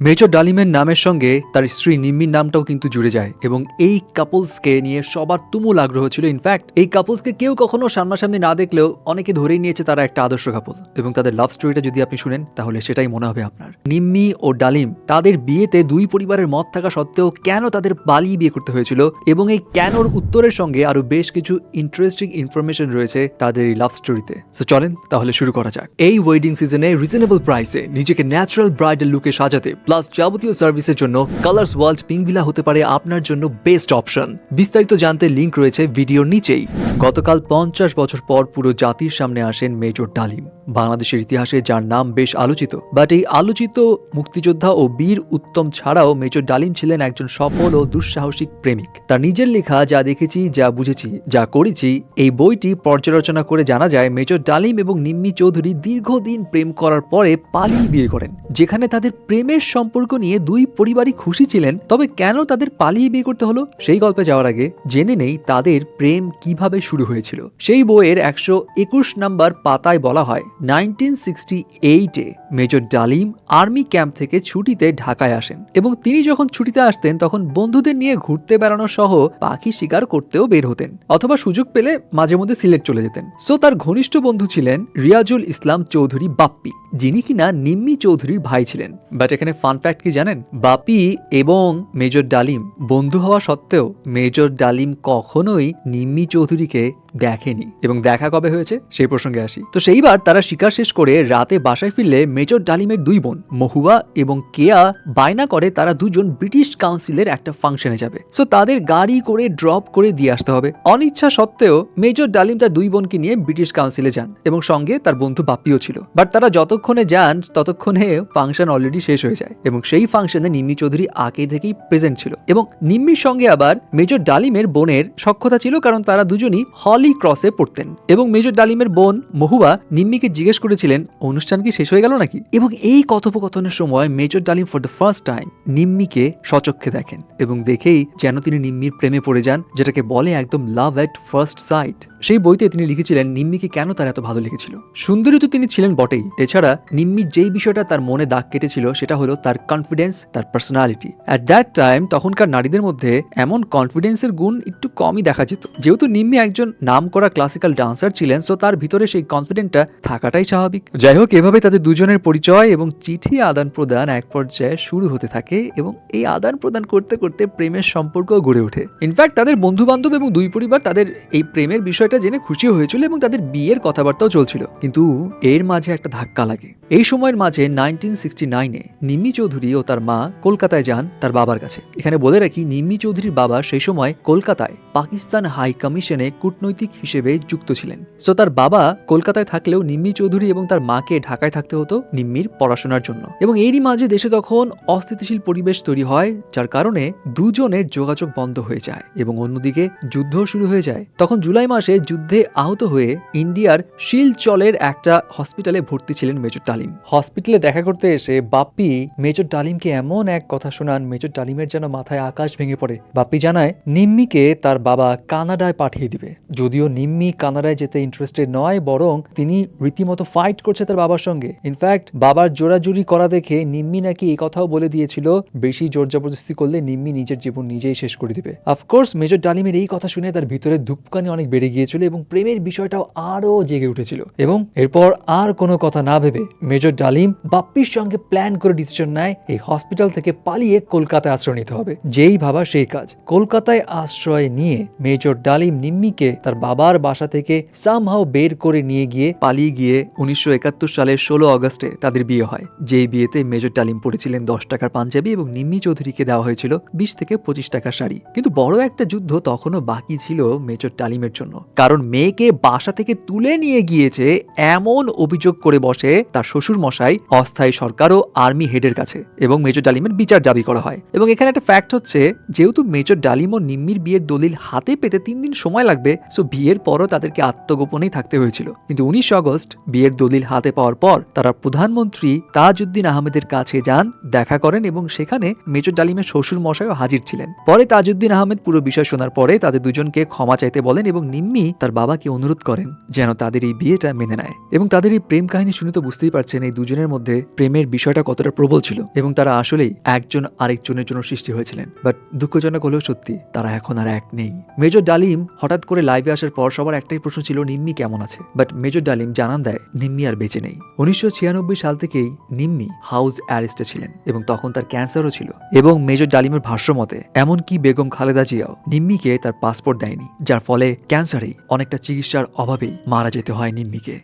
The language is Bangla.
মেজর ডালিমের নামের সঙ্গে তার স্ত্রী নিম্মির নামটাও কিন্তু জুড়ে যায় এবং এই কাপলসকে নিয়ে সবার তুমুল আগ্রহ ছিল। ইনফ্যাক্ট এই কাপলসকে কেউ কখনো সামনাসামনি না দেখলেও অনেকে ধরেই নিয়েছে তারা একটা আদর্শ কাপল এবং তাদের লাভ স্টোরিটা যদি আপনি শুনেন, তাহলে সেটাই মনে হবে আপনার। নিম্মি ও ডালিম তাদের বিয়েতে দুই পরিবারের মত থাকা সত্ত্বেও কেন তাদের পালিয়ে বিয়ে করতে হয়েছিল এবং এই কেনর উত্তরের সঙ্গে আরও বেশ কিছু ইন্টারেস্টিং ইনফরমেশন রয়েছে তাদের এই লাভ স্টোরিতে সো চলেন তাহলে শুরু করা যাক। এই ওয়েডিং সিজনে রিজনেবল প্রাইসে নিজেকে ন্যাচারাল ব্রাইডাল লুকে সাজাতে প্লাস যাবতীয় সার্ভিসের জন্য কালার্স ওয়ার্ল্ড পিংভিলা হতে পারে আপনার জন্য বেস্ট অপশন বিস্তারিত জানতে লিঙ্ক রয়েছে ভিডিওর নিচেই। গতকাল পঞ্চাশ বছর পর পুরো জাতির সামনে আসেন মেজর ডালিম। বাংলাদেশের ইতিহাসে যার নাম বেশ আলোচিত। বাট এই আলোচিত মুক্তিযোদ্ধা ও বীর উত্তম ছাড়াও মেজর ডালিম ছিলেন একজন সফল ও দুঃসাহসিক প্রেমিক। তার নিজের লেখা যা দেখেছি, যা বুঝেছি, যা করেছি, এই বইটি পর্যালোচনা করে জানা যায়, মেজর ডালিম এবং নিম্মি চৌধুরী দীর্ঘদিন প্রেম করার পরে পালিয়ে বিয়ে করেন, যেখানে তাদের প্রেমের সম্পর্ক নিয়ে দুই পরিবারই খুশি ছিলেন। তবে কেন তাদের পালিয়ে বিয়ে করতে হলো? সেই গল্পে যাওয়ার আগে জেনে নেই তাদের প্রেম কীভাবে শুরু হয়েছিল। সেই বইয়ের একশো একুশ নাম্বার পাতায় বলা হয় নাইনটিন সিক্সটি এইটে মেজর ডালিম আর্মি ক্যাম্প থেকে ছুটিতে ঢাকায় আসেন এবং তিনি যখন ছুটিতে আসতেন, তখন বন্ধুদের নিয়ে ঘুরতে বেড়ানো সহ পাখি শিকার করতেও বের হতেন অথবা সুযোগ পেলে মাঝে মধ্যে সিলেট চলে যেতেন। সো তার ঘনিষ্ঠ বন্ধু ছিলেন রিয়াজুল ইসলাম চৌধুরী বাপ্পি, যিনি কিনা নিম্মি চৌধুরীর ভাই ছিলেন। বাট এখানে ফান ফ্যাক্ট কি জানেন? বাপি এবং মেজর ডালিম বন্ধু হওয়া সত্ত্বেও মেজর ডালিম কখনোই নিম্মি চৌধুরীকে দেখেনি। এবং দেখা কবে হয়েছে সেই প্রসঙ্গে আসি। তো সেইবার তারা শিকার শেষ করে রাতে বাসায় ফিরলে মেজর ডালিমের দুই বোন, মহুয়া এবং কেয়া, বায়না করে তারা দুজন ব্রিটিশ কাউন্সিলের একটা ফাংশনে যাবে। সো তাদের গাড়ি করে ড্রপ করে দিয়ে আসতে হবে। অনিচ্ছা সত্ত্বেও মেজর ডালিম তার দুই বোনকে নিয়ে ব্রিটিশ কাউন্সিলে যান এবং সঙ্গে তার বন্ধু বাপ্পিও ছিল। বাট তারা যতক্ষণে যান, ততক্ষণে ফাংশন অলরেডি শেষ হয়ে যায় এবং সেই ফাংশনে নিম্মি চৌধুরী আগে থেকেই প্রেজেন্ট ছিল। এবং নিম্মির সঙ্গে আবার মেজর ডালিমের বোনের সক্ষতা ছিল কারণ তারা দুজনই হলি ক্রসে পড়তেন এবং মেজর ডালিমের বোন মহুয়া নিম্মিকে জিজ্ঞেস করেছিলেন, অনুষ্ঠান কি শেষ হয়ে গেল নাকি? এবং এই কথোপকথনের সময় major Dalim for the first time নিম্মিকে সচক্ষে দেখেন এবং দেখেই যেন তিনি নিম্মির প্রেমে পড়ে যান, যেটাকে বলে একদম লাভ এট ফার্স্ট সাইট সেই বইতে তিনি লিখেছিলেন, নিম্মিকে কেন তার এত ভালো লেগেছিল? সুন্দরী তো তিনি ছিলেন বটেই। এছাড়া নিম্মির যেই বিষয়টা তার মনে দাগ কেটেছিল, সেটা হলো তার কনফিডেন্স তার পার্সোনালিটি অ্যাট দ্যাট টাইম তখনকার নারীদের মধ্যে এমন কনফিডেন্সের গুণ একটু কমই দেখা যেত। যেহেতু নিম্মি একজন নাম করা ক্লাসিক্যাল ডান্সার ছিলেন সো তার ভিতরে সেই কনফিডেন্টটা থাকাটাই স্বাভাবিক। যাই হোক, এভাবে তাদের দুজনের পরিচয় এবং চিঠি আদান প্রদান এক পর্যায়ে শুরু হতে থাকে এবং এই আদান প্রদান করতে করতে প্রেমের সম্পর্ক গড়ে ওঠে। ইনফ্যাক্ট তাদের বন্ধু বান্ধব এবং দুই পরিবার তাদের এই প্রেমের বিষয়টা জেনে খুশি হয়েছিল এবং তাদের বিয়ের কথাবার্তাও চলছিল। কিন্তু এর মাঝে একটা ধাক্কা লাগে। এই সময়ের মাঝে নাইনটিন সিক্সটি নাইনে নিম্মি চৌধুরী ও তার মা কলকাতায় যান তার বাবার কাছে। এখানে বলে রাখি, নিম্মি চৌধুরীর বাবা সেই সময় কলকাতায় পাকিস্তান হাই কমিশনে কূটনৈতিক হিসেবে যুক্ত ছিলেন। সো তার বাবা কলকাতায় থাকলেও নিম্মি চৌধুরী এবং তার মাকে ঢাকায় থাকতে হতো নিম্মির পড়াশোনার জন্য। এবং এরই মাঝে দেশে তখন অস্থিতিশীল পরিবেশ তৈরি হয়, যার কারণে দুজনের যোগাযোগ বন্ধ হয়ে যায় এবং অন্যদিকে যুদ্ধ শুরু হয়ে যায়। তখন জুলাই মাসে যুদ্ধে আহত হয়ে ইন্ডিয়ার শিলচলের একটা হসপিটালে ভর্তি ছিলেন মেজর ডালিম। হসপিটালে দেখা করতে এসে বাপ্পি, মেজর ডালিমকে এমন এক কথা শোনান, মেজর ডালিমের যেন মাথায় আকাশ ভেঙে পড়ে। বাপ্পি জানায়, নিম্মিকে তার বাবা কানাডায় পাঠিয়ে দিবে। যদিও নিম্মি কানাডায় যেতে ইন্টারেস্টেড নয়, বরং তিনি রীতিমতো ফাইট করছে তার বাবার সঙ্গে। ইনফ্যাক্ট বাবার জোরাজুরি করা দেখে নিম্মি নাকি এই কথাও বলে দিয়েছিল, বেশি জোর জবরদস্তি করলে নিম্মি নিজের জীবন নিজেই শেষ করে দিবে। অফকোর্স মেজর ডালিমের এই কথা শুনে তার ভিতরে ধূপকানি অনেক বেড়ে গিয়েছিল এবং প্রেমের বিষয়টাও আরও জেগে উঠেছিল। এবং এরপর আর কোনো কথা না ভেবে মেজর ডালিম বাপ্পির সঙ্গে প্ল্যান করে ডিসিশন নেয় এই হসপিটাল থেকে পালিয়ে কলকাতায় আশ্রয় নিতে হবে। যেই ভাবা সেই কাজ। কলকাতায় আশ্রয় নিয়ে মেজর ডালিম নিম্মিকে তার বাবার বাসা থেকে সামহাও বের করে নিয়ে গিয়ে পালিয়ে গিয়ে উনিশশো একাত্তর সালের ষোলো আগস্টে তাদের বিয়ে হয়। যেই বিয়েতে মেজর ডালিম পড়েছিলেন দশ টাকার পাঞ্জাবি এবং নিম্মি চৌধুরীকে দেওয়া হয়েছিল বিশ থেকে পঁচিশ টাকার শাড়ি। কিন্তু বড় একটা যুদ্ধ তখনও বাকি ছিল মেজর ডালিমের জন্য। কারণ মেয়েকে বাসা থেকে তুলে নিয়ে গিয়েছে এমন অভিযোগ করে বসে তার শ্বশুর মশাই অস্থায়ী সরকার ও আর্মি হেডের কাছে এবং মেজর ডালিমের বিচার দাবি করা হয়। এবং এখানে একটা ফ্যাক্ট হচ্ছে, যেহেতু মেজর ডালিম ও নিম্মির বিয়ের দলিল হাতে পেতে তিন দিন সময় লাগবে সো বিয়ের পরও তাদেরকে আত্মগোপনেই থাকতে হয়েছিল। কিন্তু উনিশ আগস্ট বিয়ের দলিল হাতে পাওয়ার পর তারা প্রধানমন্ত্রী তাজউদ্দিন আহমেদের কাছে যান, দেখা করেন এবং সেখানে মেজর ডালিমের শ্বশুর মশাইও হাজির ছিলেন। পরে তাজউদ্দিন আহমেদ পুরো বিষয় শোনার পরে তাদের দুজনকে ক্ষমা চাইতে বলেন এবং নিম্মি তার বাবাকে অনুরোধ করেন যেন তাদের এই বিয়েটা মেনে নেয়। এবং তাদের এই প্রেম কাহিনী শুনে তো বুঝতেই পারছেন এই দুজনের মধ্যে প্রেমের বিষয়টা কতটা প্রবল ছিল এবং তারা আসলেই একজন আরেকজনের জন্য সৃষ্টি হয়েছিলেন। বাট দুঃখজনক হলেও সত্যি তারা এখন আর এক নেই। মেজর ডালিম হঠাৎ করে লাইভে আসার পর সবার একটাই প্রশ্ন ছিল, নিম্মি কেমন আছে? বাট মেজর ডালিম জানান দেয়, নিম্মি আর বেঁচে নেই। উনিশশো ছিয়ানব্বই সাল থেকেই নিম্মি হাউস অ্যারেস্টে ছিলেন এবং তখন তার ক্যান্সারও ছিল। এবং মেজর ডালিমের ভাষ্য মতে, এমনকি বেগম খালেদা জিয়াও নিম্মিকে তার পাসপোর্ট দেয়নি, যার ফলে ক্যান্সারেই অনেকটা চিকিৎসার অভাবেই মারা যেতে হয় নিম্মিকে।